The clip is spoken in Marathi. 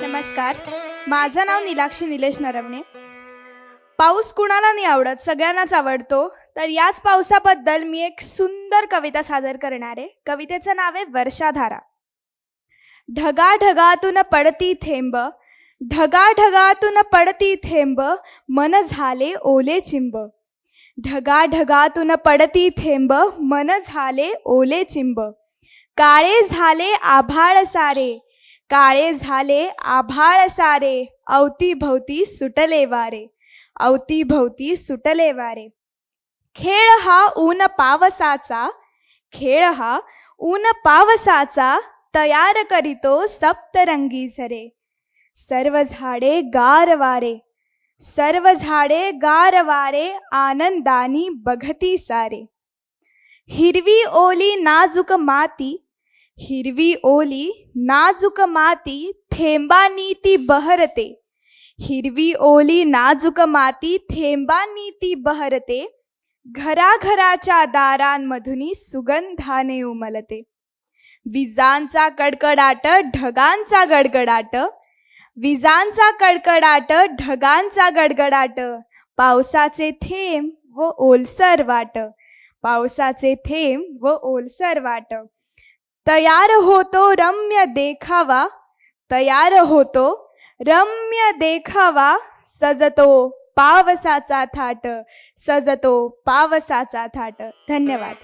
नमस्कार. माझं नाव निलाक्षी निलेश नरवणे. पाऊस कुणाला नाही आवडत सगळ्यांनाच आवडतो. तर याच पावसाबद्दल मी एक सुंदर कविता सादर करणार आहे. कवितेचं नाव आहे वर्षाधारा. ढगा ढगातून पडती थेंब ढगा ढगातून पडती थेंब मन झाले ओले चिंब. ढगा ढगातून पडती थेंब मन झाले ओले चिंब. काळे झाले आभाळ सारे काळे झाले आभाळ सारे अवतीभवती सुटले वारे अवतीभवती सुटले वारे. खेळ हा ऊन पावसाचा खेळ हा ऊन पावसाचा तयार करीतो सप्तरंगी झरे. सर्व झाडे गार वारे सर्व झाडे गार वारे आनंदानी बघती सारे. हिरवी ओली नाजूक माती हिरवी ओली नाजूक माती थेंबानी ती बहरते. हिरवी ओली नाजूक माती थेंबानी ती बहरते. घराघराच्या दारांमधून सुगंधाने उमलते. विजांचा कडकडाट ढगांचा गडगडाट. विजांचा कडकडाट ढगांचा गडगडाट. पावसाचे थेंब व ओलसर वाट. पावसाचे थेंब व ओलसर वाट. तयार होतो रम्य देखावा तयार होतो रम्य देखावा सजतो पावसाचा थाट सजतो पावसाचा थाट. धन्यवाद.